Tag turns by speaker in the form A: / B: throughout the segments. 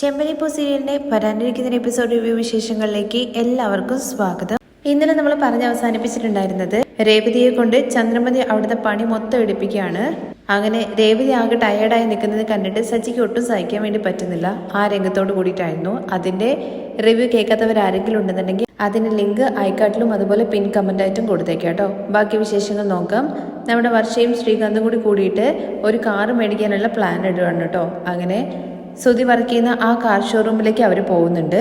A: ചെമ്പനിപ്പൂ സീരിയലിന്റെ വരാനിരിക്കുന്ന episode review വിശേഷങ്ങളിലേക്ക് എല്ലാവർക്കും സ്വാഗതം. ഇന്നലെ നമ്മൾ പറഞ്ഞ് അവസാനിപ്പിച്ചിട്ടുണ്ടായിരുന്നത് രേവതിയെ കൊണ്ട് ചന്ദ്രമതി അവിടുത്തെ പണി മൊത്തം എടുപ്പിക്കുകയാണ്. അങ്ങനെ രേവതി ആകെ ടയേർഡായി നിൽക്കുന്നത് കണ്ടിട്ട് സച്ചിക്ക് ഒട്ടും സഹിക്കാൻ വേണ്ടി പറ്റുന്നില്ല. ആ രംഗത്തോട് കൂടിയിട്ടായിരുന്നു. അതിന്റെ റിവ്യൂ കേൾക്കാത്തവർ ആരെങ്കിലും ഉണ്ടെന്നുണ്ടെങ്കിൽ അതിന്റെ ലിങ്ക് ഐക്കാട്ടിലും അതുപോലെ പിൻ കമന്റായിട്ടും കൊടുത്തേക്കാം കേട്ടോ. ബാക്കി വിശേഷങ്ങൾ നോക്കാം. നമ്മുടെ വർഷയും ശ്രീകാന്തും കൂടി കൂടിയിട്ട് ഒരു കാറ് മേടിക്കാനുള്ള പ്ലാൻ ഇടുകയാണ് കേട്ടോ. അങ്ങനെ സുതി വർക്ക് ചെയ്യുന്ന ആ കാർ ഷോറൂമിലേക്ക് അവർ പോകുന്നുണ്ട്.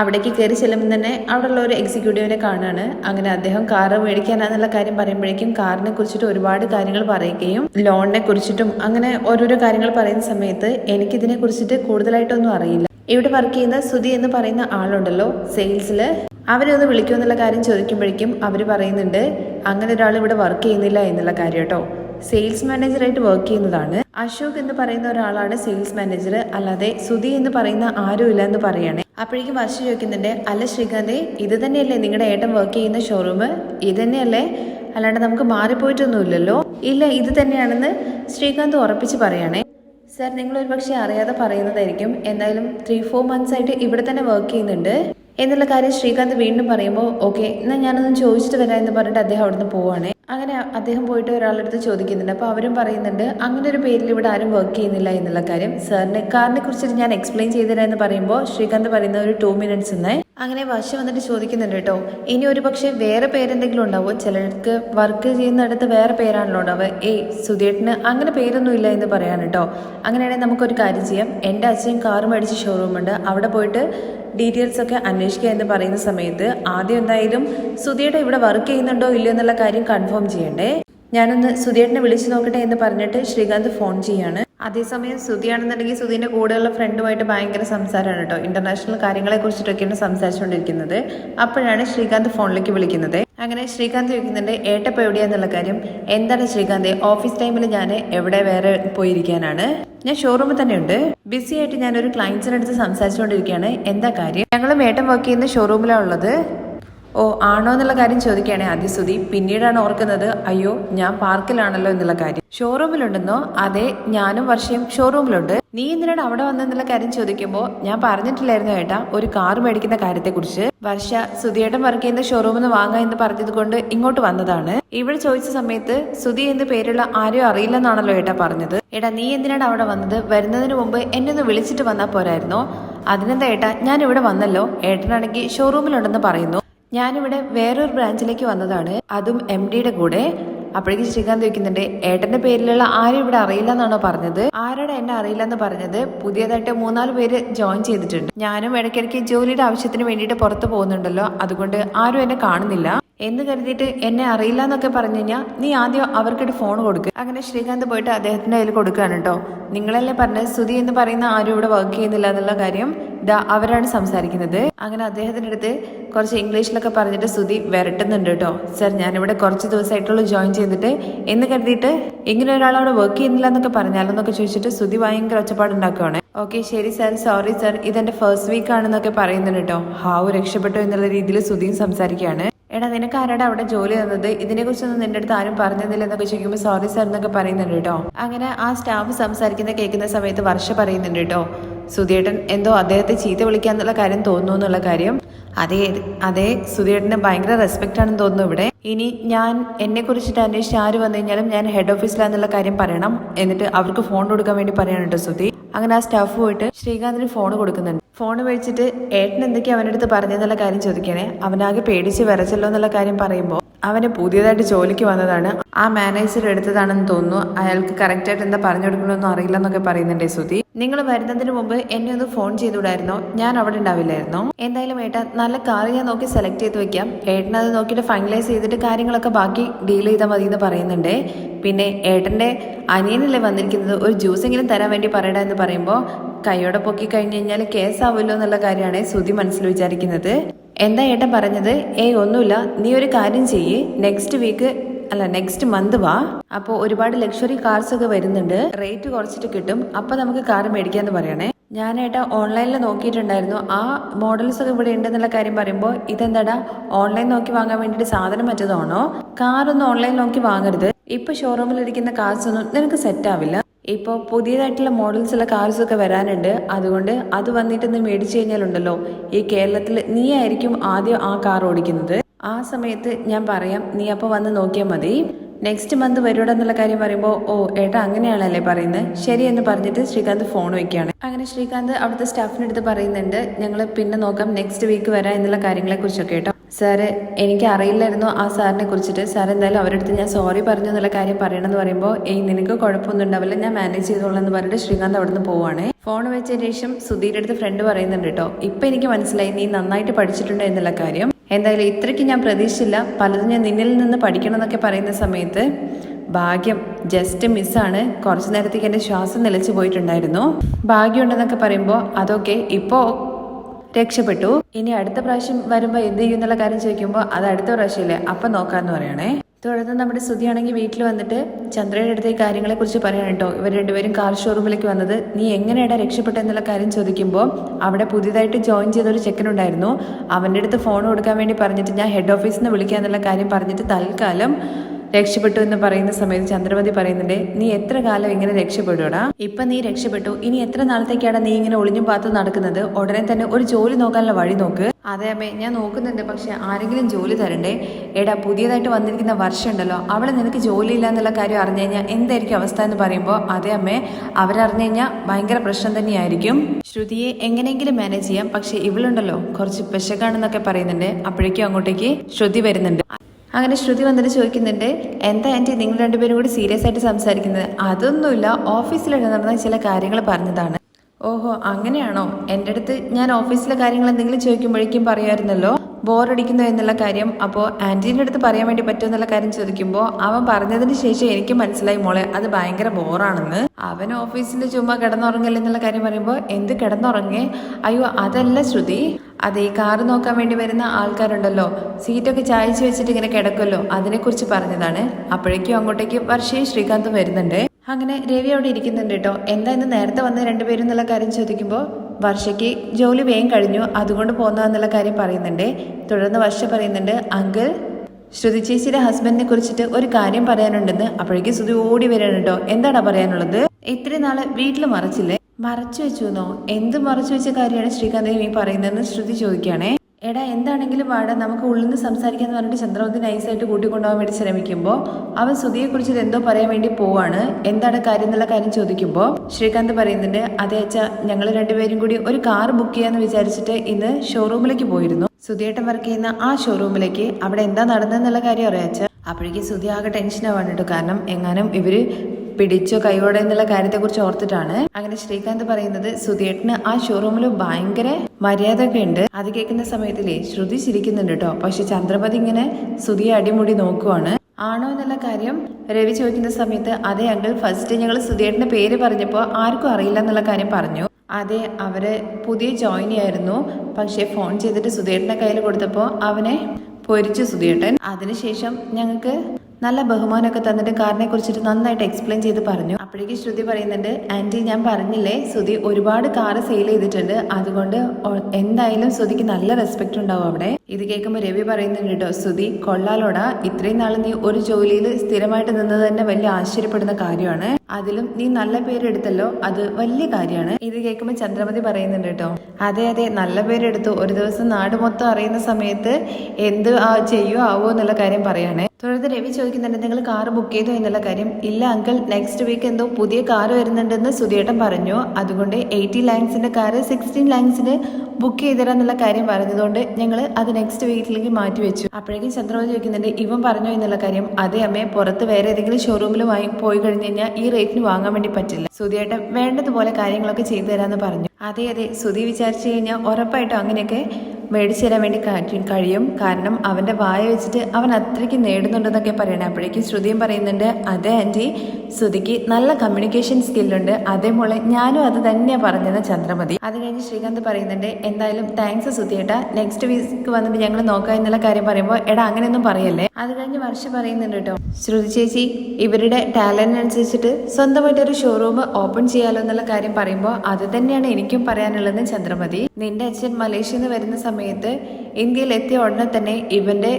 A: അവിടേക്ക് കയറി ചെല്ലുമ്പോൾ തന്നെ അവിടെയുള്ള ഒരു എക്സിക്യൂട്ടീവിനെ കാണാണ്. അങ്ങനെ അദ്ദേഹം കാറ് മേടിക്കാനാന്നുള്ള കാര്യം പറയുമ്പോഴേക്കും കാറിനെ കുറിച്ചിട്ട് ഒരുപാട് കാര്യങ്ങൾ പറയുകയും ലോണിനെ കുറിച്ചിട്ടും അങ്ങനെ ഓരോരോ കാര്യങ്ങൾ പറയുന്ന സമയത്ത് എനിക്കിതിനെ കുറിച്ചിട്ട് കൂടുതലായിട്ടൊന്നും അറിയില്ല. ഇവിടെ വർക്ക് ചെയ്യുന്ന സുതി എന്ന് പറയുന്ന ആളുണ്ടല്ലോ സെയിൽസിൽ അവരെ ഒന്ന് വിളിക്കുമെന്നുള്ള കാര്യം ചോദിക്കുമ്പോഴേക്കും അവർ പറയുന്നുണ്ട് അങ്ങനെ ഒരാൾ ഇവിടെ വർക്ക് ചെയ്യുന്നില്ല എന്നുള്ള കാര്യം കേട്ടോ. സെയിൽസ് മാനേജറായിട്ട് വർക്ക് ചെയ്യുന്നതാണ്. അശോക് എന്ന് പറയുന്ന ഒരാളാണ് സെയിൽസ് മാനേജർ അല്ലാതെ സുധി എന്ന് പറയുന്ന ആരും ഇല്ല എന്ന് പറയണേ. അപ്പോഴേക്കും വർഷ ചോദിക്കുന്നുണ്ട് അല്ല ശ്രീകാന്തേ ഇത് തന്നെയല്ലേ നിങ്ങളുടെ ഏട്ടൻ വർക്ക് ചെയ്യുന്ന ഷോറൂം ഇത് തന്നെയല്ലേ? അല്ലാണ്ട് നമുക്ക് മാറിപ്പോയിട്ടൊന്നുമില്ലല്ലോ? ഇല്ല ഇത് തന്നെയാണെന്ന് ശ്രീകാന്ത് ഉറപ്പിച്ച് പറയണേ. സർ നിങ്ങൾ ഒരു പക്ഷേ അറിയാതെ പറയുന്നതായിരിക്കും. എന്തായാലും ത്രീ ഫോർ മന്ത്സ് ആയിട്ട് ഇവിടെ തന്നെ വർക്ക് ചെയ്യുന്നുണ്ട്. എന്നുള്ള കാര്യം ശ്രീകാന്ത് വീണ്ടും പറയുമ്പോൾ ഓക്കെ എന്നാൽ ഞാനൊന്ന് ചോദിച്ചിട്ട് വരാം എന്ന് പറഞ്ഞിട്ട് അദ്ദേഹം അവിടുന്ന് പോവാണ്. അങ്ങനെ അദ്ദേഹം പോയിട്ട് ഒരാളുടെ അടുത്ത് ചോദിക്കുന്നുണ്ട്. അപ്പോൾ അവരും പറയുന്നുണ്ട് അങ്ങനെ ഒരു പേരിൽ ഇവിടെ ആരും വർക്ക് ചെയ്യുന്നില്ല എന്നുള്ള കാര്യം. സാറിന് കാറിനെ കുറിച്ചിട്ട് ഞാൻ എക്സ്പ്ലെയിൻ ചെയ്തുതരാം എന്ന് പറയുമ്പോൾ ശ്രീകാന്ത് പറയുന്ന ഒരു ടു മിനിറ്റ്സ് എന്നേ അങ്ങനെ വശം വന്നിട്ട് ചോദിക്കുന്നുണ്ട് കേട്ടോ. ഇനി ഒരു പക്ഷേ വേറെ പേരെന്തെങ്കിലും ഉണ്ടാവോ? ചിലർക്ക് വർക്ക് ചെയ്യുന്നിടത്ത് വേറെ പേരാണല്ലോ ഉണ്ടാവുക. ഏയ് സുധേട്ടന് അങ്ങനെ പേരൊന്നും ഇല്ല എന്ന് പറയാൻ കേട്ടോ. അങ്ങനെയാണെങ്കിൽ നമുക്കൊരു കാര്യം ചെയ്യാം. എന്റെ അച്ഛൻ കാർ മേടിച്ച ഷോറൂമുണ്ട് അവിടെ പോയിട്ട് ഡീറ്റെയിൽസ് ഒക്കെ അന്വേഷിക്കുക എന്ന് പറയുന്ന സമയത്ത് ആദ്യം എന്തായാലും സുധിയുടെ ഇവിടെ വർക്ക് ചെയ്യുന്നുണ്ടോ ഇല്ലയോ എന്നുള്ള കാര്യം കൺഫേം ചെയ്യണ്ടേ. ഞാനൊന്ന് സുധിയേട്ടനെ വിളിച്ചു നോക്കട്ടെ എന്ന് പറഞ്ഞിട്ട് ശ്രീകാന്ത് ഫോൺ ചെയ്യാണ്. അതേസമയം സുധിയാണെന്നുണ്ടെങ്കിൽ സുധീന്റെ കൂടെയുള്ള ഫ്രണ്ടുമായിട്ട് ഭയങ്കര സംസാരമാണ് കേട്ടോ. ഇന്റർനാഷണൽ കാര്യങ്ങളെ കുറിച്ചിട്ടൊക്കെയാണ് സംസാരിച്ചുകൊണ്ടിരിക്കുന്നത്. അപ്പോഴാണ് ശ്രീകാന്ത് ഫോണിലേക്ക് വിളിക്കുന്നത്. അങ്ങനെ ശ്രീകാന്ത് ചോദിക്കുന്നുണ്ട് ഏട്ടപ്പ എവിടെയാന്നുള്ള കാര്യം. എന്താണ് ശ്രീകാന്ത്? ഓഫീസ് ടൈമിൽ ഞാൻ എവിടെ വേറെ പോയിരിക്കാനാണ്? ഞാൻ ഷോറൂമിൽ തന്നെ ഉണ്ട് ബിസി ആയിട്ട് ക്ലയൻസിന്റെ അടുത്ത് സംസാരിച്ചുകൊണ്ടിരിക്കുകയാണ്. എന്താ കാര്യം? ഞങ്ങളും ഏട്ടൻ വർക്ക് ചെയ്യുന്ന ഷോറൂമിലാണ് ഉള്ളത്. ഓ ആണോ എന്നുള്ള കാര്യം ചോദിക്കുകയാണെ സുതി പിന്നീടാണ് ഓർക്കുന്നത് അയ്യോ ഞാൻ പാർക്കിലാണല്ലോ എന്നുള്ള കാര്യം. ഷോറൂമിലുണ്ടെന്നോ? അതെ ഞാനും വർഷയും ഷോറൂമിലുണ്ട്. നീ എന്തിനാണ് അവിടെ വന്നെന്നുള്ള കാര്യം ചോദിക്കുമ്പോൾ ഞാൻ പറഞ്ഞിട്ടില്ലായിരുന്നു ഏട്ടാ ഒരു കാർ മേടിക്കുന്ന കാര്യത്തെക്കുറിച്ച്. വർഷ സുധിയേട്ടൻ വർക്ക് ചെയ്യുന്ന ഷോറൂമിൽ നിന്ന് വാങ്ങാം എന്ന് പറഞ്ഞത് കൊണ്ട് ഇങ്ങോട്ട് വന്നതാണ്. ഇവിടെ ചോദിച്ച സമയത്ത് സുധി എന്ന് പേരുള്ള ആരും അറിയില്ലെന്നാണല്ലോ ഏട്ടാ പറഞ്ഞത്. ഏട്ടാ നീ എന്തിനാണ് അവിടെ വന്നത്? വരുന്നതിന് മുമ്പ് എന്നെ ഒന്ന് വിളിച്ചിട്ട് വന്നാൽ പോരായിരുന്നോ? അതിനെന്താ ഏട്ടാ ഞാൻ ഇവിടെ വന്നല്ലോ. ഏട്ടനാണെങ്കിൽ ഷോറൂമിലുണ്ടെന്ന് പറയുന്നു. ഞാനിവിടെ വേറൊരു ബ്രാഞ്ചിലേക്ക് വന്നതാണ്. അതും എം ഡിയുടെ കൂടെ. അപ്പോഴേക്ക് ശ്രീകാന്ത് ചോദിക്കുന്നുണ്ട് ഏട്ടന്റെ പേരിലുള്ള ആരും ഇവിടെ അറിയില്ല എന്നാണോ പറഞ്ഞത്? ആരോടെ എന്നെ അറിയില്ല എന്ന് പറഞ്ഞത്? പുതിയതായിട്ട് മൂന്നാൽ പേര് ജോയിൻ ചെയ്തിട്ടുണ്ട്. ഞാനും ഇടയ്ക്കിടയ്ക്ക് ജോലിയുടെ ആവശ്യത്തിന് വേണ്ടിയിട്ട് പുറത്തു പോകുന്നുണ്ടല്ലോ. അതുകൊണ്ട് ആരും എന്നെ കാണുന്നില്ല. എന്ന് കരുതിയിട്ട് എന്നെ അറിയില്ല എന്നൊക്കെ പറഞ്ഞു കഴിഞ്ഞാൽ നീ ആദ്യം അവർക്കിട്ട് ഫോൺ കൊടുക്കുക അങ്ങനെ ശ്രീകാന്ത് പോയിട്ട് അദ്ദേഹത്തിന്റെ കയ്യിൽ കൊടുക്കുകയാണ് കേട്ടോ. നിങ്ങളല്ലേ പറഞ്ഞത്? സുധി എന്ന് പറയുന്ന ആരും ഇവിടെ വർക്ക് ചെയ്യുന്നില്ല എന്നുള്ള കാര്യം ദാ അവരാണ് സംസാരിക്കുന്നത്. അങ്ങനെ അദ്ദേഹത്തിന്റെ അടുത്ത് കുറച്ച് ഇംഗ്ലീഷിലൊക്കെ പറഞ്ഞിട്ട് സുധി വരട്ടുന്നുണ്ട് കേട്ടോ. സർ ഞാനിവിടെ കുറച്ച് ദിവസമായിട്ടുള്ള ജോയിൻ ചെയ്തിട്ട്. എന്ന് കരുതിയിട്ട് ഇങ്ങനെ ഒരാൾ അവിടെ വർക്ക് ചെയ്യുന്നില്ല എന്നൊക്കെ പറഞ്ഞാലെന്നൊക്കെ ചോദിച്ചിട്ട് സുധി ഭയങ്കര ഒച്ചപ്പാടുണ്ടാക്കുവാണ്. ഓക്കെ ശരി സർ സോറി സർ ഇതെന്റെ ഫസ്റ്റ് വീക്ക് ആണെന്നൊക്കെ പറയുന്നുണ്ട് കേട്ടോ. ഹാവ് രക്ഷപ്പെട്ടു എന്നുള്ള രീതിയിൽ സുധിയും സംസാരിക്കുകയാണ്. എടാ നിനക്ക് ആരാടാ അവിടെ ജോലി തന്നത്? ഇതിനെക്കുറിച്ചൊന്നും നിന്റെ അടുത്ത് ആരും പറഞ്ഞതില്ല എന്നൊക്കെ ചോദിക്കുമ്പോൾ സോറി സാർ എന്നൊക്കെ പറയുന്നുണ്ട് കേട്ടോ. അങ്ങനെ ആ സ്റ്റാഫ് സംസാരിക്കുന്ന കേൾക്കുന്ന സമയത്ത് വർഷ പറയുന്നുണ്ട് കേട്ടോ. സുധിയേട്ടൻ എന്തോ അദ്ദേഹത്തെ ചീത്ത വിളിക്കാന്നുള്ള കാര്യം തോന്നുന്നു എന്നുള്ള കാര്യം. അതെ അതെ സുധിയേട്ടന് ഭയങ്കര റെസ്പെക്റ്റ് ആണെന്ന് തോന്നുന്നു ഇവിടെ. ഇനി ഞാൻ എന്നെ കുറിച്ചിട്ട് അന്വേഷിച്ച് ആര് വന്നു കഴിഞ്ഞാലും ഞാൻ ഹെഡ് ഓഫീസിലാന്നുള്ള കാര്യം പറയണം. എന്നിട്ട് അവർക്ക് ഫോൺ കൊടുക്കാൻ വേണ്ടി പറയണം കേട്ടോ സുധി. അങ്ങനെ ആ സ്റ്റാഫ് പോയിട്ട് ശ്രീകാന്തിന് ഫോൺ കൊടുക്കുന്നുണ്ട്. ഫോൺ മേടിച്ചിട്ട് ഏട്ടൻ എന്തൊക്കെയാ അവന്റെ അടുത്ത് പറഞ്ഞെന്നുള്ള കാര്യം ചോദിക്കണേ? അവനാകെ പേടിച്ച് വിറച്ചല്ലോ എന്നുള്ള കാര്യം പറയുമ്പോൾ അവന് പുതിയതായിട്ട് ജോലിക്ക് വന്നതാണ്. ആ മാനേജർ എടുത്തതാണെന്ന് തോന്നുന്നു. അയാൾക്ക് കറക്റ്റായിട്ട് എന്താ പറഞ്ഞു കൊടുക്കണമെന്നും അറിയില്ല എന്നൊക്കെ പറയുന്നുണ്ടേ സുധി നിങ്ങൾ വരുന്നതിന് മുമ്പ് എന്നെ ഒന്ന് ഫോൺ ചെയ്തുകൂടായിരുന്നോ? ഞാൻ അവിടെ ഉണ്ടാവില്ലായിരുന്നോ? എന്തായാലും ഏട്ടാ നല്ല കാർ ഞാൻ നോക്കി സെലക്ട് ചെയ്ത് വെക്കാം. ഏട്ടൻ അത് നോക്കിയിട്ട് ഫൈനലൈസ് ചെയ്തിട്ട് കാര്യങ്ങളൊക്കെ ബാക്കി ഡീൽ ചെയ്താൽ മതി എന്ന് പറയുന്നുണ്ട്. പിന്നെ ഏട്ടന്റെ അനിയനല്ലേ വന്നിരിക്കുന്നത്? ഒരു ജ്യൂസ് എങ്കിലും തരാൻ വേണ്ടി പറയടാ എന്ന് പറയുമ്പോൾ കൈയോടെ പൊക്കി കഴിഞ്ഞു കഴിഞ്ഞാൽ കേസാവുമല്ലോ എന്നുള്ള കാര്യമാണ് സുധി മനസ്സിൽ വിചാരിക്കുന്നത്. എന്താ ഏട്ടൻ പറഞ്ഞത്? ഏയ് ഒന്നുമില്ല. നീ ഒരു കാര്യം ചെയ്യ്. നെക്സ്റ്റ് വീക്ക് അല്ല നെക്സ്റ്റ് മന്ത് വാ. അപ്പോൾ ഒരുപാട് ലക്ഷറി കാർസ് ഒക്കെ വരുന്നുണ്ട്. റേറ്റ് കുറച്ചിട്ട് കിട്ടും. അപ്പോൾ നമുക്ക് കാർ മേടിക്കാന്ന് പറയണേ. ഞാനേട്ടാ ഓൺലൈനിൽ നോക്കിയിട്ടുണ്ടായിരുന്നു. ആ മോഡൽസ് ഒക്കെ ഇവിടെ ഉണ്ടെന്നുള്ള കാര്യം പറയുമ്പോൾ ഇതെന്താടാ? ഓൺലൈൻ നോക്കി വാങ്ങാൻ വേണ്ടിയിട്ട് സാധനം മറ്റതാണോ? കാറൊന്നും ഓൺലൈൻ നോക്കി വാങ്ങരുത്. ഇപ്പൊ ഷോറൂമിലിരിക്കുന്ന കാർസ് ഒന്നും നിനക്ക് സെറ്റ് ആവില്ല. ഇപ്പോൾ പുതിയതായിട്ടുള്ള മോഡൽസുള്ള കാർസ് ഒക്കെ വരാനുണ്ട്. അതുകൊണ്ട് അത് വന്നിട്ട് നീ മേടിച്ചു കഴിഞ്ഞാലുണ്ടല്ലോ. ഈ കേരളത്തിൽ നീ ആയിരിക്കും ആദ്യം ആ കാർ ഓടിക്കുന്നത്. ആ സമയത്ത് ഞാൻ പറയാം നീ അപ്പോൾ വന്ന് നോക്കിയാൽ മതി. നെക്സ്റ്റ് മന്ത് വരൂടെന്നുള്ള കാര്യം പറയുമ്പോൾ ഓ ഏട്ടാ അങ്ങനെയാണല്ലേ പറയുന്നത് ശരി എന്ന് പറഞ്ഞിട്ട് ശ്രീകാന്ത് ഫോൺ വയ്ക്കുകയാണ് അങ്ങനെ ശ്രീകാന്ത് അവിടുത്തെ സ്റ്റാഫിനടുത്ത് പറയുന്നുണ്ട് ഞങ്ങൾ പിന്നെ നോക്കാം നെക്സ്റ്റ് വീക്ക് വരാം എന്നുള്ള കാര്യങ്ങളെ കുറിച്ചൊക്കെ കേട്ടോ. സാറ് എനിക്ക് അറിയില്ലായിരുന്നു ആ സാറിനെ കുറിച്ചിട്ട്. സാർ എന്തായാലും അവരുടെ അടുത്ത് ഞാൻ സോറി പറഞ്ഞു എന്നുള്ള കാര്യം പറയണമെന്ന് പറയുമ്പോൾ ഏയ് നിനക്ക് കുഴപ്പമൊന്നും ഉണ്ടാവില്ല ഞാൻ മാനേജ് ചെയ്തോളാം എന്ന് പറഞ്ഞിട്ട് ശ്രീകാന്ത് അവിടുന്ന് പോവാണ്. ഫോൺ വെച്ചതിന് ശേഷം സുധീരുടെ അടുത്ത് ഫ്രണ്ട് പറയുന്നുണ്ട് കേട്ടോ ഇപ്പം എനിക്ക് മനസ്സിലായി നീ നന്നായിട്ട് പഠിച്ചിട്ടുണ്ട് എന്നുള്ള കാര്യം. എന്തായാലും ഇത്രയ്ക്ക് ഞാൻ പ്രതീക്ഷിച്ചില്ല. പലതും ഞാൻ നിന്നിൽ നിന്ന് പഠിക്കണം എന്നൊക്കെ പറയുന്ന സമയത്ത് ഭാഗ്യം ജസ്റ്റ് മിസ്സാണ് കുറച്ചു നേരത്തേക്ക് എന്റെ ശ്വാസം നിലച്ചു പോയിട്ടുണ്ടായിരുന്നു. ഭാഗ്യമുണ്ടെന്നൊക്കെ പറയുമ്പോൾ അതൊക്കെ ഇപ്പോൾ രക്ഷപ്പെട്ടു. ഇനി അടുത്ത പ്രാവശ്യം വരുമ്പോൾ എന്ത് ചെയ്യും എന്നുള്ള കാര്യം ചോദിക്കുമ്പോൾ അത് അടുത്ത പ്രാവശ്യമല്ലേ അപ്പം നോക്കാമെന്ന് പറയണേ. തുടർന്ന് നമ്മുടെ ശ്രുതിയാണെങ്കിൽ വീട്ടിൽ വന്നിട്ട് ചന്ദ്രയുടെ അടുത്ത് ഈ കാര്യങ്ങളെ കുറിച്ച് പറയണം കേട്ടോ. ഇവർ രണ്ടുപേരും കാർ ഷോറൂമിലേക്ക് വന്നത്. നീ എങ്ങനെയാണ് രക്ഷപ്പെട്ട എന്നുള്ള കാര്യം ചോദിക്കുമ്പോൾ അവിടെ പുതിയതായിട്ട് ജോയിൻ ചെയ്ത ഒരു ചെക്കനുണ്ടായിരുന്നു അവന്റെ അടുത്ത് ഫോൺ കൊടുക്കാൻ വേണ്ടി പറഞ്ഞിട്ട് ഞാൻ ഹെഡ് ഓഫീസിൽ നിന്ന് വിളിക്കുക എന്നുള്ള കാര്യം പറഞ്ഞിട്ട് തൽക്കാലം രക്ഷപ്പെട്ടു എന്ന് പറയുന്ന സമയത്ത് ചന്ദ്രമതി പറയുന്നുണ്ട് നീ എത്ര കാലം ഇങ്ങനെ രക്ഷപ്പെടുവടാ? ഇപ്പൊ നീ രക്ഷപ്പെട്ടു. ഇനി എത്ര നാളത്തേക്കാണ് നീ ഇങ്ങനെ ഒളിഞ്ഞും പാത്തു നടക്കുന്നത്? ഉടനെ തന്നെ ഒരു ജോലി നോക്കാനുള്ള വഴി നോക്ക്. അതെ അമ്മേ ഞാൻ നോക്കുന്നുണ്ട്. പക്ഷെ ആരെങ്കിലും ജോലി തരണ്ടേ? എടാ പുതിയതായിട്ട് വന്നിരിക്കുന്ന വർഷം ഉണ്ടല്ലോ. അവളെ നിനക്ക് ജോലി ഇല്ല എന്നുള്ള കാര്യം അറിഞ്ഞു കഴിഞ്ഞാൽ എന്തായിരിക്കും അവസ്ഥ എന്ന് പറയുമ്പോൾ അതെ അമ്മേ അവരറിഞ്ഞു കഴിഞ്ഞാൽ ഭയങ്കര പ്രശ്നം തന്നെയായിരിക്കും. ശ്രുതിയെ എങ്ങനെയെങ്കിലും മാനേജ് ചെയ്യാം. പക്ഷെ ഇവളുണ്ടല്ലോ കുറച്ച് പെശകാണെന്നൊക്കെ പറയുന്നുണ്ട്. അപ്പോഴേക്കും അങ്ങോട്ടേക്ക് ശ്രുതി വരുന്നുണ്ട്. അങ്ങനെ ശ്രുതി വന്നിട്ട് ചോദിക്കുന്നുണ്ട് എന്താ ആന്റി നിങ്ങൾ രണ്ടുപേരും കൂടി സീരിയസ് ആയിട്ട് സംസാരിക്കുന്നത്? അതൊന്നുമില്ല ഓഫീസിൽ നടന്ന ചില കാര്യങ്ങൾ പറഞ്ഞതാണ്. ഓഹോ അങ്ങനെയാണോ? എന്റെ അടുത്ത് ഞാൻ ഓഫീസിലെ കാര്യങ്ങൾ എന്തെങ്കിലും ചോദിക്കുമ്പോഴേക്കും പറയുമായിരുന്നല്ലോ ബോറടിക്കുന്നു എന്നുള്ള കാര്യം അപ്പോൾ ആന്റീന്റെ അടുത്ത് പറയാൻ വേണ്ടി പറ്റുമോ എന്നുള്ള കാര്യം ചോദിക്കുമ്പോൾ അവൻ പറഞ്ഞതിന് ശേഷം എനിക്ക് മനസ്സിലായി മോളെ അത് ഭയങ്കര ബോറാണെന്ന്. അവൻ ഓഫീസിൽ ചുമ്മാ കിടന്നുറങ്ങില്ല എന്നുള്ള കാര്യം പറയുമ്പോൾ എന്ത് കിടന്നുറങ്ങേ? അയ്യോ അതല്ല ശ്രുതി. അതെ കാറ് നോക്കാൻ വേണ്ടി വരുന്ന ആൾക്കാരുണ്ടല്ലോ. സീറ്റൊക്കെ ചായച്ച് വെച്ചിട്ട് ഇങ്ങനെ കിടക്കുമല്ലോ. അതിനെക്കുറിച്ച് പറഞ്ഞതാണ്. അപ്പോഴേക്കും അങ്ങോട്ടേക്ക് വർഷയും ശ്രീകാന്തും വരുന്നുണ്ട്. അങ്ങനെ രവി അവിടെ ഇരിക്കുന്നുണ്ട് കേട്ടോ. എന്താ ഇന്ന് നേരത്തെ വന്ന് രണ്ടുപേരും എന്നുള്ള കാര്യം ചോദിക്കുമ്പോൾ വർഷയ്ക്ക് ജോലി വേഗം കഴിഞ്ഞു. അതുകൊണ്ട് പോകുന്നതെന്നുള്ള കാര്യം പറയുന്നുണ്ട്. തുടർന്ന് വർഷ പറയുന്നുണ്ട് അങ്കിൾ ശ്രുതി ചേച്ചിയുടെ ഹസ്ബൻഡിനെ കുറിച്ചിട്ട് ഒരു കാര്യം പറയാനുണ്ടെന്ന് അപ്പോഴേക്കും ശ്രുതി ഓടി വരികയാണ് കേട്ടോ. എന്താടാ പറയാനുള്ളത്? ഇത്രയും നാൾ വീട്ടിൽ മറച്ചില്ലേ? മറച്ചു വെച്ചു എന്നോ എന്ത് മറച്ചു വെച്ച കാര്യമാണ് ശ്രീകാന്ത് നീ പറയുന്നതെന്ന് ശ്രുതി ചോദിക്കുകയാണേ. എടാ എന്താണെങ്കിലും വാടാ നമുക്ക് ഉള്ളിൽ നിന്ന് സംസാരിക്കാന്ന് പറഞ്ഞിട്ട് ചന്ദ്രമതി നൈസായിട്ട് കൂട്ടിക്കൊണ്ടുപോകാൻ വേണ്ടി ശ്രമിക്കുമ്പോൾ അവൻ സുധിയെ കുറിച്ച് എന്തോ പറയാൻ വേണ്ടി പോവാണ്. എന്താണ് കാര്യം എന്നുള്ള കാര്യം ചോദിക്കുമ്പോൾ ശ്രീകാന്ത് പറയുന്നുണ്ട് അതേ അച്ഛ ഞങ്ങൾ രണ്ടുപേരും കൂടി ഒരു കാർ ബുക്ക് ചെയ്യാന്ന് വിചാരിച്ചിട്ട് ഇന്ന് ഷോറൂമിലേക്ക് പോയിരുന്നു. സുധിയേട്ടൻ വർക്ക് ചെയ്യുന്ന ആ ഷോറൂമിലേക്ക് അവിടെ എന്താ നടന്നതെന്നുള്ള കാര്യം അറിയാച്ച അപ്പോഴേക്കും സുധി ആകെ ടെൻഷനാവാണ് കേട്ടോ. കാരണം എങ്ങാനും ഇവർ പിടിച്ചോ കൈയോടെ എന്നുള്ള കാര്യത്തെ കുറിച്ച് ഓർത്തിട്ടാണ്. അങ്ങനെ ശ്രീകാന്ത് പറയുന്നത് സുധീട്ടിന് ആ ഷോറൂമിൽ ഭയങ്കര മര്യാദ ഒക്കെ ഉണ്ട് അത് കേൾക്കുന്ന സമയത്തിലേ ശ്രുതി ചിരിക്കുന്നുണ്ട് കേട്ടോ പക്ഷെ ചന്ദ്രപതി ഇങ്ങനെ സുധിയെ അടിമുടി നോക്കുവാണ്. ആണോ എന്നുള്ള കാര്യം രവി ചോദിക്കുന്ന സമയത്ത് അതേ അങ്കിൾ ഫസ്റ്റ് ഞങ്ങൾ സുധീട്ടിന്റെ പേര് പറഞ്ഞപ്പോൾ ആർക്കും അറിയില്ല എന്നുള്ള കാര്യം പറഞ്ഞു. അതെ അവർ പുതിയ ജോയിൻ ആയിരുന്നു പക്ഷെ ഫോൺ ചെയ്തിട്ട് സുധീട്ടിന്റെ കയ്യിൽ കൊടുത്തപ്പോൾ അവനെ പൊരിച്ചു സുധീട്ടൻ. അതിനുശേഷം ഞങ്ങൾക്ക് നല്ല ബഹുമാനമൊക്കെ തന്നിട്ട് കാറിനെ കുറിച്ചിട്ട് നന്നായിട്ട് എക്സ്പ്ലെയിൻ ചെയ്ത് പറഞ്ഞു. അപ്പോഴേക്കും ശ്രുതി പറയുന്നുണ്ട് ആന്റി ഞാൻ പറഞ്ഞില്ലേ ശ്രുതി ഒരുപാട് കാറ് സെയിൽ ചെയ്തിട്ടുണ്ട്. അതുകൊണ്ട് എന്തായാലും ശ്രുതിക്ക് നല്ല റെസ്പെക്ട് ഉണ്ടാവും അവിടെ. ഇത് കേൾക്കുമ്പോൾ രവി പറയുന്നുണ്ട് കേട്ടോ ശ്രുതി കൊള്ളാലോടാ. ഇത്രയും നാൾ നീ ഒരു ജോലിയിൽ സ്ഥിരമായിട്ട് നിന്നത് തന്നെ വലിയ ആശ്ചര്യപ്പെടുന്ന കാര്യമാണ്. അതിലും നീ നല്ല പേരെടുത്തല്ലോ അത് വലിയ കാര്യമാണ്. ഇത് കേൾക്കുമ്പോൾ ചന്ദ്രമതി പറയുന്നുണ്ട് കേട്ടോ അതെ അതെ നല്ല പേരെടുത്തു ഒരു ദിവസം നാട് മൊത്തം അറിയുന്ന സമയത്ത് എന്ത് ആ ചെയ്യോ ആവോ എന്നുള്ള കാര്യം പറയണേ. തുടർന്ന് രവി ചോദിക്കുന്നുണ്ട് നിങ്ങൾ കാർ ബുക്ക് ചെയ്തോ എന്നുള്ള കാര്യം? ഇല്ല അങ്കിൾ നെക്സ്റ്റ് വീക്ക് എന്തോ പുതിയ കാർ വരുന്നുണ്ടെന്ന് സുധിയേട്ടൻ പറഞ്ഞു. അതുകൊണ്ട് എയ്റ്റി ലാങ്സിന്റെ കാർ സിക്സ്റ്റീൻ ലാങ്സിന് ബുക്ക് ചെയ്തരാന്നുള്ള കാര്യം പറഞ്ഞതുകൊണ്ട് ഞങ്ങൾ അത് നെക്സ്റ്റ് വീക്കിലേക്ക് മാറ്റി വെച്ചു അപ്പോഴേക്കും ചന്ദ്രബാബു ചോദിക്കുന്നുണ്ട് ഇവൻ പറഞ്ഞു എന്നുള്ള കാര്യം? അതേ അമ്മയെ പുറത്ത് വേറെ ഏതെങ്കിലും ഷോറൂമിൽ വാങ്ങി പോയി കഴിഞ്ഞ് കഴിഞ്ഞാൽ ഈ റേറ്റിന് വാങ്ങാൻ വേണ്ടി പറ്റില്ല. സുധിയേട്ടൻ വേണ്ടതുപോലെ കാര്യങ്ങളൊക്കെ ചെയ്തു തരാമെന്ന് പറഞ്ഞു. അതെ അതെ സുധി വിചാരിച്ചു കഴിഞ്ഞാൽ ഉറപ്പായിട്ടും അങ്ങനെയൊക്കെ മേടിച്ചു തരാൻ വേണ്ടി കഴിയും. കാരണം അവന്റെ വായ വെച്ചിട്ട് അവൻ അത്രയ്ക്ക് നേടുന്നുണ്ടെന്നൊക്കെ പറയണേ. അപ്പോഴേക്കും ശ്രുതിയും പറയുന്നുണ്ട് അതെ ആന്റി ശ്രുതിക്ക് നല്ല കമ്മ്യൂണിക്കേഷൻ സ്കില്ലുണ്ട് അതേപോലെ ഞാനും അത് തന്നെയാണ് പറഞ്ഞത് ചന്ദ്രമതി. അത് കഴിഞ്ഞ് ശ്രീകാന്ത് പറയുന്നുണ്ട് എന്തായാലും താങ്ക്സ് സുധിയേട്ടാ നെക്സ്റ്റ് വീക്ക് വന്നിട്ട് ഞങ്ങൾ നോക്കാം എന്നുള്ള കാര്യം പറയുമ്പോൾ എടാ അങ്ങനെയൊന്നും പറയല്ലേ? അത് കഴിഞ്ഞ് വർഷ പറയുന്നുണ്ട് കേട്ടോ. ശ്രുതി ചേച്ചി ഇവരുടെ ടാലന്റ് അനുസരിച്ചിട്ട് സ്വന്തമായിട്ട് ഒരു ഷോറൂം ഓപ്പൺ ചെയ്യാലോ എന്നുള്ള കാര്യം പറയുമ്പോൾ അത് തന്നെയാണ് എനിക്കും പറയാനുള്ളത് ചന്ദ്രമതി. നിന്റെ അച്ഛൻ മലേഷ്യയിൽ നിന്ന് വരുന്ന സമയത്ത് ഇന്ത്യയിൽ എത്തിയ ഉടനെ തന്നെ ഇവന്റെ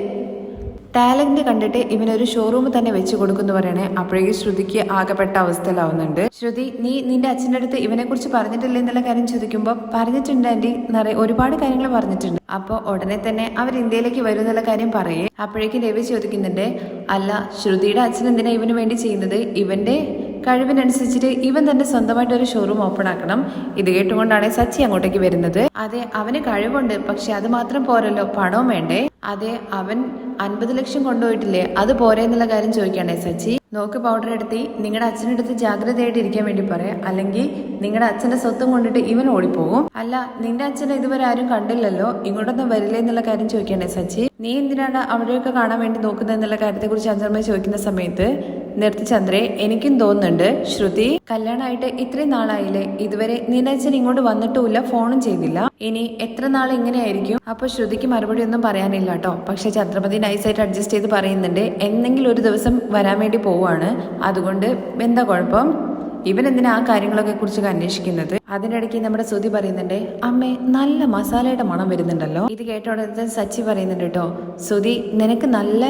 A: ടാലന്റ് കണ്ടിട്ട് ഇവനൊരു ഷോറൂം തന്നെ വെച്ച് കൊടുക്കുന്നു പറയണേ. അപ്പോഴേക്കും ശ്രുതിക്ക് ആകപ്പെട്ട അവസ്ഥയിലാവുന്നുണ്ട്. ശ്രുതി നീ നിന്റെ അച്ഛന്റെ അടുത്ത് ഇവനെ കുറിച്ച് പറഞ്ഞിട്ടില്ല എന്നുള്ള കാര്യം ചോദിക്കുമ്പോൾ പറഞ്ഞിട്ടുണ്ട് ആന്റി. നിറയെ ഒരുപാട് കാര്യങ്ങൾ പറഞ്ഞിട്ടുണ്ട്. അപ്പോൾ ഉടനെ തന്നെ അവർ ഇന്ത്യയിലേക്ക് വരും എന്നുള്ള കാര്യം പറയേ. അപ്പോഴേക്കും രവി ചോദിക്കുന്നുണ്ട് അല്ല ശ്രുതിയുടെ അച്ഛൻ എന്തിനാ ഇവന് വേണ്ടി ചെയ്യുന്നത്? ഇവന്റെ കഴിവിനനുസരിച്ചിട്ട് ഇവൻ തന്നെ സ്വന്തമായിട്ട് ഒരു ഷോറൂം ഓപ്പൺ ആക്കണം. ഇത് കേട്ടുകൊണ്ടാണ് സച്ചി അങ്ങോട്ടേക്ക് വരുന്നത്. അതെ അവന് കഴിവുണ്ട് പക്ഷെ അത് മാത്രം പോരല്ലോ പണവും വേണ്ടേ? അതെ അവൻ അൻപത് ലക്ഷം കൊണ്ടുപോയിട്ടില്ലേ അത് പോരെ എന്നുള്ള കാര്യം ചോദിക്കണേ സച്ചി. നോക്ക് പൗഡർ എടുത്തി നിങ്ങളുടെ അച്ഛനടുത്ത് ജാഗ്രതയായിട്ട് ഇരിക്കാൻ വേണ്ടി പറയാം അല്ലെങ്കിൽ നിങ്ങളുടെ അച്ഛന്റെ സ്വത്തും കൊണ്ടിട്ട് ഇവൻ ഓടിപ്പോകും. അല്ല നിന്റെ അച്ഛനെ ഇതുവരെ ആരും കണ്ടില്ലല്ലോ ഇങ്ങോട്ടൊന്നും വരില്ലേ എന്നുള്ള കാര്യം ചോദിക്കണ്ടേ സച്ചി. നീ എന്തിനാണ് അവിടെയൊക്കെ കാണാൻ വേണ്ടി നോക്കുന്നത് എന്നുള്ള കാര്യത്തെക്കുറിച്ച് കുറിച്ച് ചന്ദ്രമ്മ ചോദിക്കുന്ന സമയത്ത് നിർത്തി ചന്ദ്രെ എനിക്കും തോന്നുന്നുണ്ട് ശ്രുതി കല്യാണമായിട്ട് ഇത്രയും നാളായില്ലേ? ഇതുവരെ നിനച്ചൻ ഇങ്ങോട്ട് വന്നിട്ടുമില്ല ഫോണും ചെയ്തില്ല. ഇനി എത്ര നാൾ ഇങ്ങനെയായിരിക്കും? അപ്പൊ ശ്രുതിക്ക് മറുപടി ഒന്നും പറയാനില്ല കേട്ടോ. പക്ഷെ ചന്ദ്രമതി നൈസായിട്ട് അഡ്ജസ്റ്റ് ചെയ്ത് പറയുന്നുണ്ട് എന്തെങ്കിലും ഒരു ദിവസം വരാൻ വേണ്ടി പോവാണ്. അതുകൊണ്ട് എന്താ കുഴപ്പം? ഇവൻ എന്തിനാ ആ കാര്യങ്ങളൊക്കെ കുറിച്ചൊക്കെ അന്വേഷിക്കുന്നത്? അതിനിടയ്ക്ക് നമ്മുടെ ശ്രുതി പറയുന്നുണ്ട് അമ്മേ നല്ല മസാലയുടെ മണം വരുന്നുണ്ടല്ലോ. ഇത് കേട്ടോടെ സച്ചി പറയുന്നുണ്ട് കേട്ടോ ശ്രുതി നിനക്ക് നല്ല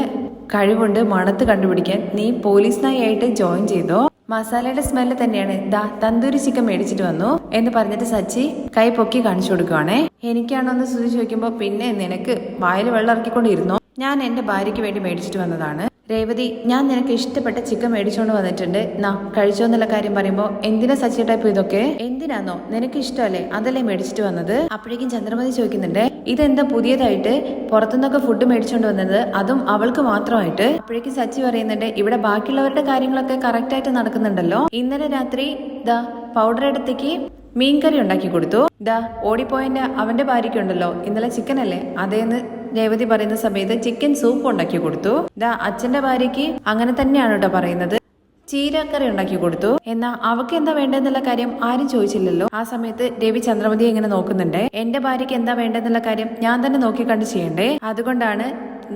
A: കഴിവുണ്ട് മണത്ത് കണ്ടുപിടിക്കാൻ നീ പോലീസ് നായായിട്ട് ജോയിൻ ചെയ്തോ? മസാലയുടെ സ്മെല്ല് തന്നെയാണ്. ദാ തന്തൂരി ചിക്കൻ മേടിച്ചിട്ട് വന്നു എന്ന് പറഞ്ഞിട്ട് സച്ചി കൈ പൊക്കി കാണിച്ചു കൊടുക്കുവാണേ. എനിക്കാണോ എന്ന് സുതി ചോദിക്കുമ്പോ പിന്നെ നിനക്ക് വായിൽ വെള്ളം ഇറക്കിക്കൊണ്ടിരുന്നോ. ഞാൻ എന്റെ ഭാര്യയ്ക്ക് വേണ്ടി മേടിച്ചിട്ട് വന്നതാണ്. രേവതി ഞാൻ നിനക്ക് ഇഷ്ടപ്പെട്ട ചിക്കൻ മേടിച്ചുകൊണ്ട് വന്നിട്ടുണ്ട്. നാ കഴിച്ചോ എന്നുള്ള കാര്യം പറയുമ്പോ എന്തിനാ സച്ചി ടൈപ്പ് ഇതൊക്കെ? എന്തിനാന്നോ? നിനക്ക് ഇഷ്ടമല്ലേ അതല്ലേ മേടിച്ചിട്ട് വന്നത്? അപ്പോഴേക്കും ചന്ദ്രമതി ചോദിക്കുന്നുണ്ട് ഇതെന്താ പുതിയതായിട്ട്? പുറത്തുനിന്നൊക്കെ ഫുഡ് മേടിച്ചോണ്ട് വന്നത് അതും അവൾക്ക് മാത്രമായിട്ട്? അപ്പോഴേക്കും സച്ചി പറയുന്നുണ്ട് ഇവിടെ ബാക്കിയുള്ളവരുടെ കാര്യങ്ങളൊക്കെ കറക്റ്റ് ആയിട്ട് നടക്കുന്നുണ്ടല്ലോ. ഇന്നലെ രാത്രി ദാ പൗഡർ എടുത്തേക്ക് മീൻകറി ഉണ്ടാക്കി കൊടുത്തു. ദാ ഓടിപ്പോയന്റെ അവന്റെ ഭാര്യയ്ക്കുണ്ടല്ലോ ഇന്നലെ ചിക്കൻ അല്ലേ? അതേന്ന് രേവതി പറയുന്ന സമയത്ത് ചിക്കൻ സൂപ്പ് ഉണ്ടാക്കി കൊടുത്തു. ദാ അച്ഛന്റെ ഭാര്യയ്ക്ക് അങ്ങനെ തന്നെയാണ് കേട്ടോ പറയുന്നത്. ചീരക്കറി ഉണ്ടാക്കി കൊടുത്തു. എന്നാ അവക്ക് എന്താ വേണ്ടെന്നുള്ള കാര്യം ആരും ചോദിച്ചില്ലല്ലോ. ആ സമയത്ത് രവി ചന്ദ്രമതി ഇങ്ങനെ നോക്കുന്നുണ്ട്. എന്റെ ഭാര്യയ്ക്ക് എന്താ വേണ്ടെന്നുള്ള കാര്യം ഞാൻ തന്നെ നോക്കി കണ്ട് ചെയ്യണ്ടേ? അതുകൊണ്ടാണ്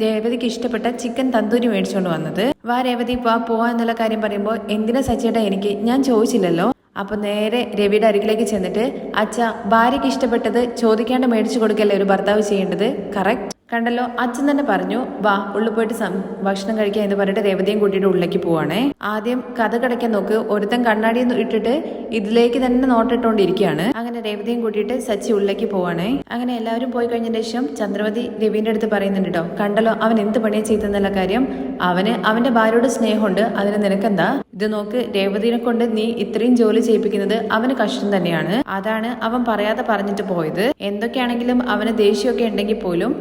A: രേവതിക്ക് ഇഷ്ടപ്പെട്ട ചിക്കൻ തന്തൂരി മേടിച്ചുകൊണ്ട് വന്നത്. വാ രേവതി വാ പോവാ എന്നുള്ള കാര്യം പറയുമ്പോൾ എന്തിനാ സച്ചേട്ടാ എനിക്ക്? ഞാൻ ചോദിച്ചില്ലല്ലോ. അപ്പൊ നേരെ രവിയുടെ അരികിലേക്ക് ചെന്നിട്ട് അച്ഛ ഭാര്യയ്ക്ക് ഇഷ്ടപ്പെട്ടത് ചോദിക്കാണ്ട് മേടിച്ചു കൊടുക്കല്ലേ ഒരു ഭർത്താവ് ചെയ്യേണ്ടത്? കറക്റ്റ് കണ്ടല്ലോ അച്ഛൻ തന്നെ പറഞ്ഞു വാ ഉള്ളിൽ പോയിട്ട് ഭക്ഷണം കഴിക്കാൻ എന്ന് പറഞ്ഞിട്ട് രേവതിയും കൂട്ടിയിട്ട് ഉള്ളിലേക്ക് പോവാണേ. ആദ്യം കഥ കടയ്ക്കാൻ നോക്ക് ഒരുത്തൻ കണ്ണാടി ഇട്ടിട്ട് ഇതിലേക്ക് തന്നെ നോട്ടിട്ടോണ്ടിരിക്കുകയാണ്. അങ്ങനെ രേവതിയും കൂട്ടിയിട്ട് സച്ചി ഉള്ളിലേക്ക് പോവാണേ. അങ്ങനെ എല്ലാവരും പോയി കഴിഞ്ഞതിന് ശേഷം ചന്ദ്രവതി രവിന്റെ അടുത്ത് പറയുന്നുണ്ട് കേട്ടോ കണ്ടല്ലോ അവൻ എന്ത് പണിയാ ചെയ്തെന്നുള്ള കാര്യം. അവന് അവന്റെ ഭാര്യയോട് സ്നേഹമുണ്ട്. അതിന് നിനക്കെന്താ? ഇത് നോക്ക് രേവതിനെ കൊണ്ട് നീ ഇത്രയും ജോലി ചെയ്യിപ്പിക്കുന്നത് അവന് കഷ്ടം തന്നെയാണ്. അതാണ് അവൻ പറയാതെ പറഞ്ഞിട്ട് പോയത്. എന്തൊക്കെയാണെങ്കിലും അവന് ദേഷ്യമൊക്കെ ഉണ്ടെങ്കിൽ പോലും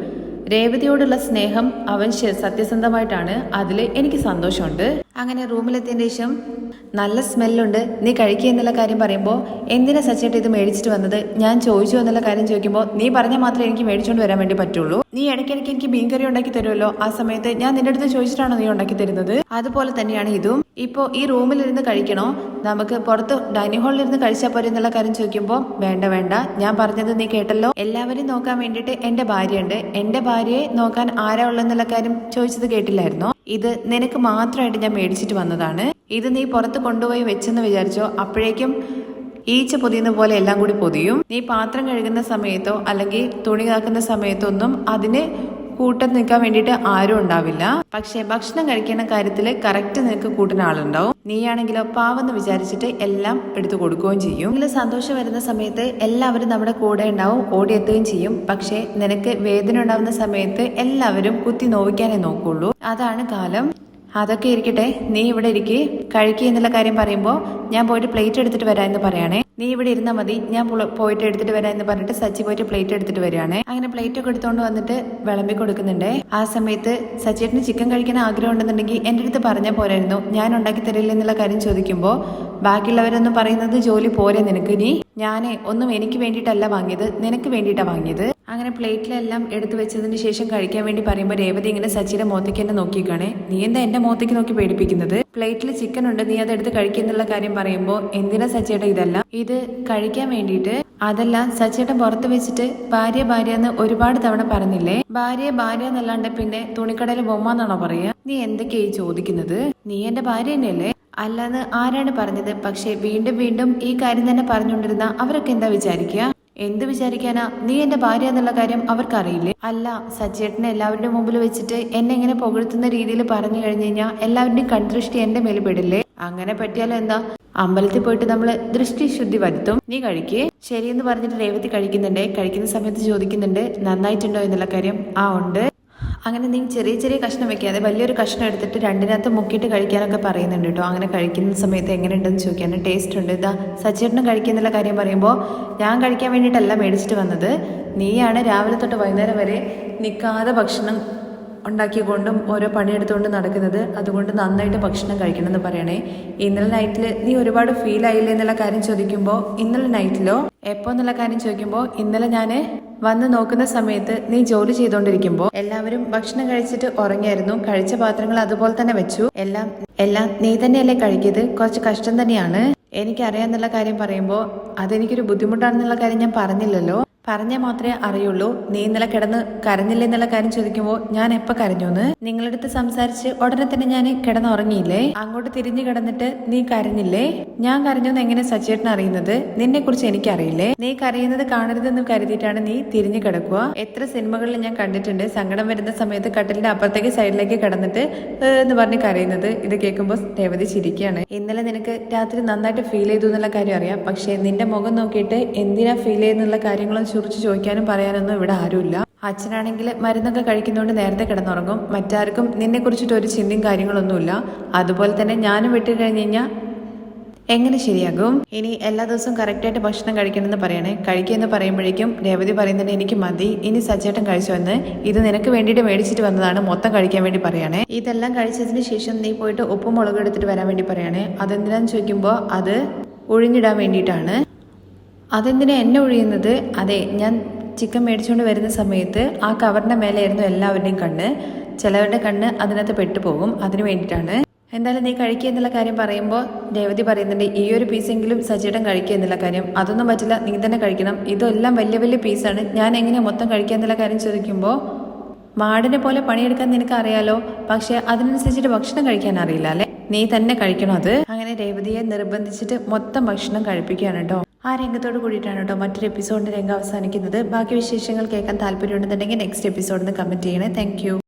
A: രേവതിയോടുള്ള സ്നേഹം അവൻ സത്യസന്ധമായിട്ടാണ്. അതിൽ എനിക്ക് സന്തോഷമുണ്ട്. അങ്ങനെ റൂമിലെത്തിയതിന് ശേഷം നല്ല സ്മെല്ലുണ്ട്. നീ കഴിക്കുക എന്നുള്ള കാര്യം പറയുമ്പോൾ എന്തിനാ സച്ചേട്ട് ഇത് മേടിച്ചിട്ട് വന്നത്? ഞാൻ ചോദിച്ചു എന്നുള്ള കാര്യം ചോദിക്കുമ്പോൾ നീ പറഞ്ഞാൽ മാത്രമേ എനിക്ക് മേടിച്ചുകൊണ്ട് വരാൻ വേണ്ടി പറ്റുള്ളൂ. നീ ഇടയ്ക്കിടയ്ക്ക് എനിക്ക് മീൻകറി ഉണ്ടാക്കി തരുമല്ലോ. ആ സമയത്ത് ഞാൻ നിന്റെ അടുത്ത് ചോദിച്ചിട്ടാണോ നീ ഉണ്ടാക്കി തരുന്നത്? അതുപോലെ തന്നെയാണ് ഇതും. ഇപ്പോൾ ഈ റൂമിലിരുന്ന് കഴിക്കണോ? നമുക്ക് പുറത്ത് ഡൈനിങ് ഹാളിൽ ഇരുന്ന് കഴിച്ചാൽ പോരെ എന്നുള്ള കാര്യം ചോദിക്കുമ്പോൾ വേണ്ട വേണ്ട. ഞാൻ പറഞ്ഞത് നീ കേട്ടല്ലോ. എല്ലാവരും നോക്കാൻ വേണ്ടിയിട്ട് എന്റെ ഭാര്യയുണ്ട്. എന്റെ ഭാര്യയെ നോക്കാൻ ആരാ ഉള്ളെന്നുള്ള കാര്യം ചോദിച്ചത് കേട്ടില്ലായിരുന്നോ? ഇത് നിനക്ക് മാത്രമായിട്ട് ഞാൻ മേടിച്ചിട്ട് വന്നതാണ്. ഇത് നീ പുറത്ത് കൊണ്ടുപോയി വെച്ചെന്ന് വിചാരിച്ചോ? അപ്പോഴേക്കും ഈച്ച പൊതിയുന്ന പോലെ എല്ലാം കൂടി പൊതിയും. നീ പാത്രം കഴുകുന്ന സമയത്തോ അല്ലെങ്കിൽ തുണി കാക്കുന്ന സമയത്തോ ഒന്നും അതിന് കൂട്ടം നിൽക്കാൻ വേണ്ടിയിട്ട് ആരും ഉണ്ടാവില്ല. പക്ഷെ ഭക്ഷണം കഴിക്കുന്ന കാര്യത്തിൽ കറക്റ്റ് നിനക്ക് കൂട്ടുന്ന ആളുണ്ടാവും. നീയാണെങ്കിലോ പാവെന്ന് വിചാരിച്ചിട്ട് എല്ലാം എടുത്തു കൊടുക്കുകയും ചെയ്യും. ഇതിൽ സന്തോഷം വരുന്ന സമയത്ത് എല്ലാവരും നമ്മുടെ കൂടെ ഉണ്ടാവും ഓടിയെത്തുകയും ചെയ്യും. പക്ഷെ നിനക്ക് വേദന ഉണ്ടാവുന്ന സമയത്ത് എല്ലാവരും കുത്തി നോവിക്കാനേ നോക്കുള്ളൂ. അതാണ് കാലം. അതൊക്കെ ഇരിക്കട്ടെ. നീ ഇവിടെ ഇരിക്കേ. കഴിക്കുക എന്നുള്ള കാര്യം പറയുമ്പോൾ ഞാൻ പോയിട്ട് പ്ലേറ്റ് എടുത്തിട്ട് വരാമെന്ന് പറയാണേ. നീ ഇവിടെ ഇരുന്നാൽ മതി. ഞാൻ പോയിട്ട് എടുത്തിട്ട് വരാം എന്ന് പറഞ്ഞിട്ട് സച്ചി പോയിട്ട് പ്ലേറ്റ് എടുത്തിട്ട് വരികയാണേ. അങ്ങനെ പ്ലേറ്റ് ഒക്കെ എടുത്തുകൊണ്ട് വന്നിട്ട് വിളമ്പി കൊടുക്കുന്നുണ്ട്. ആ സമയത്ത് സച്ചിയേട്ടന് ചിക്കൻ കഴിക്കാൻ ആഗ്രഹം ഉണ്ടെന്നുണ്ടെങ്കിൽ എന്റെ അടുത്ത് പറഞ്ഞാൽ പോരായിരുന്നു. ഞാൻ ഉണ്ടാക്കി തരില്ല എന്നുള്ള കാര്യം ചോദിക്കുമ്പോൾ ബാക്കിയുള്ളവരൊന്നും പറയുന്നത് ജോലി പോരെ നിനക്ക് നീ ഞാനേ ഒന്നും എനിക്ക് വേണ്ടിയിട്ടല്ല വാങ്ങിയത്. നിനക്ക് വേണ്ടിയിട്ടാണ് വാങ്ങിയത്. അങ്ങനെ പ്ലേറ്റിലെല്ലാം എടുത്തു വെച്ചതിന് ശേഷം കഴിക്കാൻ വേണ്ടി പറയുമ്പോൾ രേവതി ഇങ്ങനെ സച്ചിയുടെ മോത്തേക്ക് എന്നെ നോക്കിക്കാണേ. നീ എന്താ എന്റെ മോത്തേക്ക് നോക്കി പേടിപ്പിക്കുന്നത്? പ്ലേറ്റിൽ ചിക്കൻ ഉണ്ട് നീ അതെടുത്ത് കഴിക്കുന്നുള്ള കാര്യം പറയുമ്പോൾ എന്തിനാ സച്ചിയുടെ ഇതല്ല? ഇത് കഴിക്കാൻ വേണ്ടിയിട്ട് അതല്ല സച്ചിയുടെ പുറത്ത് വെച്ചിട്ട് ഭാര്യ ഭാര്യ എന്ന് ഒരുപാട് തവണ പറഞ്ഞില്ലേ? ഭാര്യ ഭാര്യ എന്നല്ലാണ്ട് പിന്നെ തുണിക്കടയിൽ ബൊമ്മ എന്നാണോ പറയാ നീ എന്തൊക്കെയാ ഈ ചോദിക്കുന്നത്? നീ എന്റെ ഭാര്യ തന്നെയല്ലേ? അല്ലാന്ന് ആരാണ് പറഞ്ഞത്? പക്ഷെ വീണ്ടും വീണ്ടും ഈ കാര്യം തന്നെ പറഞ്ഞുകൊണ്ടിരുന്ന അവരൊക്കെ എന്താ വിചാരിക്കുക എന്ത് വിചാരിക്കാനാ നീ എന്റെ ഭാര്യ എന്നുള്ള കാര്യം അവർക്കറിയില്ലേ? അല്ല സച്ചേട്ടനെ എല്ലാവരുടെ മുമ്പിൽ വെച്ചിട്ട് എന്നെ ഇങ്ങനെ പുകഴ്ത്തുന്ന രീതിയിൽ പറഞ്ഞു കഴിഞ്ഞു കഴിഞ്ഞാൽ എല്ലാവരുടെയും കൺദൃഷ്ടി എന്റെ മേൽ പെടില്ലേ? അങ്ങനെ പറ്റിയാലോ എന്താ? അമ്പലത്തിൽ പോയിട്ട് നമ്മൾ ദൃഷ്ടി ശുദ്ധി വരുത്തും. നീ കഴിക്കേ. ശരിയെന്ന് പറഞ്ഞിട്ട് രേവതി കഴിക്കുന്നുണ്ട്. കഴിക്കുന്ന സമയത്ത് ചോദിക്കുന്നുണ്ട് നന്നായിട്ടുണ്ടോ? എന്നുള്ള കാര്യം. ആ ഉണ്ട്. അങ്ങനെ നീ ചെറിയ ചെറിയ കഷ്ണം വെക്കാതെ വലിയൊരു കഷ്ണം എടുത്തിട്ട് രണ്ടിനകത്ത് മുക്കിയിട്ട് കഴിക്കാനൊക്കെ പറയുന്നുണ്ട് കേട്ടോ അങ്ങനെ കഴിക്കുന്ന സമയത്ത് എങ്ങനെ ഉണ്ടെന്ന് ചോദിക്കാൻ ടേസ്റ്റ് ഉണ്ട്. ഇതാ സച്ചേട്ടനും കഴിക്കുന്നുള്ള കാര്യം പറയുമ്പോൾ ഞാൻ കഴിക്കാൻ വേണ്ടിയിട്ടല്ല മേടിച്ചിട്ട് വന്നത്. നീയാണ് രാവിലെ തൊട്ട് വൈകുന്നേരം വരെ നിൽക്കാതെ ഭക്ഷണം ഉണ്ടാക്കിക്കൊണ്ടും ഓരോ പണിയെടുത്തുകൊണ്ട് നടക്കുന്നത്. അതുകൊണ്ട് നന്നായിട്ട് ഭക്ഷണം കഴിക്കണം എന്ന് പറയണേ. ഇന്നലെ നൈറ്റിൽ നീ ഒരുപാട് ഫീൽ ആയില്ലേ എന്നുള്ള കാര്യം ചോദിക്കുമ്പോൾ ഇന്നലെ നൈറ്റിലോ എപ്പോൾ എന്നുള്ള കാര്യം ചോദിക്കുമ്പോൾ ഇന്നലെ ഞാൻ വന്ന് നോക്കുന്ന സമയത്ത് നീ ജോലി ചെയ്തുകൊണ്ടിരിക്കുമ്പോൾ എല്ലാവരും ഭക്ഷണം കഴിച്ചിട്ട് ഉറങ്ങിയായിരുന്നു. കഴിച്ച പാത്രങ്ങൾ അതുപോലെ തന്നെ വെച്ചു. എല്ലാം എല്ലാം നീ തന്നെയല്ലേ കഴിക്കിയത്? കുറച്ച് കഷ്ടം തന്നെയാണ്. എനിക്കറിയാന്നുള്ള കാര്യം പറയുമ്പോൾ അതെനിക്കൊരു ബുദ്ധിമുട്ടാണെന്നുള്ള കാര്യം ഞാൻ പറഞ്ഞില്ലല്ലോ. പറഞ്ഞാൽ മാത്രമേ അറിയുള്ളൂ. നീ ഇന്നലെ കിടന്ന് കരഞ്ഞില്ലേ എന്നുള്ള കാര്യം ചോദിക്കുമ്പോൾ ഞാൻ എപ്പോ കരഞ്ഞൂന്ന്? നിങ്ങളടുത്ത് സംസാരിച്ച് ഉടനെ തന്നെ ഞാൻ കിടന്നുറങ്ങിയില്ലേ? അങ്ങോട്ട് തിരിഞ്ഞു കിടന്നിട്ട് നീ കരഞ്ഞില്ലേ? ഞാൻ കരഞ്ഞൂന്ന് എങ്ങനെ സച്ചേട്ടൻ അറിയുന്നത്? നിന്നെ കുറിച്ച് എനിക്കറിയില്ലേ? നീ കരയുന്നത് കാണരുതെന്ന് കരുതിയിട്ടാണ് നീ തിരിഞ്ഞു കിടക്കുക. എത്ര സിനിമകളിൽ ഞാൻ കണ്ടിട്ടുണ്ട്. സങ്കടം വരുന്ന സമയത്ത് കട്ടിലിന്റെ അപ്പുറത്തേക്ക് സൈഡിലേക്ക് കിടന്നിട്ട് എന്ന് പറഞ്ഞ് കരയുന്നത്. ഇത് കേൾക്കുമ്പോൾ രേവതി ചിരിക്കുകയാണ്. ഇന്നലെ നിനക്ക് രാത്രി നന്നായിട്ട് ഫീൽ ചെയ്തു എന്നുള്ള കാര്യം അറിയാം. പക്ഷേ നിന്റെ മുഖം നോക്കിയിട്ട് എന്തിനാ ഫീൽ ചെയ്യുന്നുള്ള കാര്യങ്ങളൊന്നും കുറിച്ച് ചോദിക്കാനും പറയാനൊന്നും ഇവിടെ ആരുമില്ല. അച്ഛനാണെങ്കിൽ മരുന്നൊക്കെ കഴിക്കുന്നതുകൊണ്ട് നേരത്തെ കിടന്നുറങ്ങും. മറ്റാർക്കും നിന്നെ കുറിച്ചിട്ട് ഒരു ചിന്തയും കാര്യങ്ങളൊന്നുമില്ല. അതുപോലെ തന്നെ ഞാനും വിട്ടു കഴിഞ്ഞ് കഴിഞ്ഞാൽ എങ്ങനെ ശരിയാകും? ഇനി എല്ലാ ദിവസവും കറക്റ്റായിട്ട് ഭക്ഷണം കഴിക്കണമെന്ന് പറയണേ. കഴിക്കുമെന്ന് പറയുമ്പോഴേക്കും രേവതി പറയുന്നുണ്ട് എനിക്ക് മതി. ഇനി സച്ചേട്ടൻ കഴിച്ചു വന്ന് ഇത് നിനക്ക് വേണ്ടിയിട്ട് മേടിച്ചിട്ട് വന്നതാണ് മൊത്തം കഴിക്കാൻ വേണ്ടി പറയണേ. ഇതെല്ലാം കഴിച്ചതിന് ശേഷം നീ പോയിട്ട് ഉപ്പും മുളകും എടുത്തിട്ട് വരാൻ വേണ്ടി പറയണേ. അതെന്തിനാന്ന് ചോദിക്കുമ്പോൾ അത് ഒഴിഞ്ഞിടാൻ വേണ്ടിയിട്ടാണ്. അതെന്തിനാ എന്നെ ഒഴിയുന്നത്? അതെ ഞാൻ ചിക്കൻ മേടിച്ചുകൊണ്ട് വരുന്ന സമയത്ത് ആ കവറിന്റെ മേലെയായിരുന്നു എല്ലാവരുടെയും കണ്ണ്. ചിലവരുടെ കണ്ണ് അതിനകത്ത് പെട്ടുപോകും. അതിന് വേണ്ടിയിട്ടാണ്. എന്തായാലും നീ കഴിക്കുക എന്നുള്ള കാര്യം പറയുമ്പോൾ രേവതി പറയുന്നുണ്ട് ഈ ഒരു പീസെങ്കിലും സജിയുടെ കഴിക്കുക എന്നുള്ള കാര്യം. അതൊന്നും പറ്റില്ല നീ തന്നെ കഴിക്കണം. ഇതെല്ലാം വലിയ വലിയ പീസാണ് ഞാൻ എങ്ങനെ മൊത്തം കഴിക്കുക എന്നുള്ള കാര്യം ചോദിക്കുമ്പോൾ മാടിനെ പോലെ പണിയെടുക്കാൻ നിനക്ക് അറിയാലോ പക്ഷെ അതിനനുസരിച്ചിട്ട് ഭക്ഷണം കഴിക്കാൻ അറിയില്ല അല്ലേ? നീ തന്നെ കഴിക്കണം അത്. അങ്ങനെ രേവതിയെ നിർബന്ധിച്ചിട്ട് മൊത്തം ഭക്ഷണം കഴിപ്പിക്കുകയാണ് കേട്ടോ. ആ രംഗത്തോട് കൂടിയിട്ടാണ് കേട്ടോ മറ്റൊരു എപ്പിസോഡിന്റെ രംഗം അവസാനിക്കുന്നത്. ബാക്കി വിശേഷങ്ങൾ കേൾക്കാൻ താല്പര്യമുണ്ടെന്നുണ്ടെങ്കിൽ നെക്സ്റ്റ് എപ്പിസോഡിൽ നിന്ന് കമന്റ് ചെയ്യണേ. താങ്ക്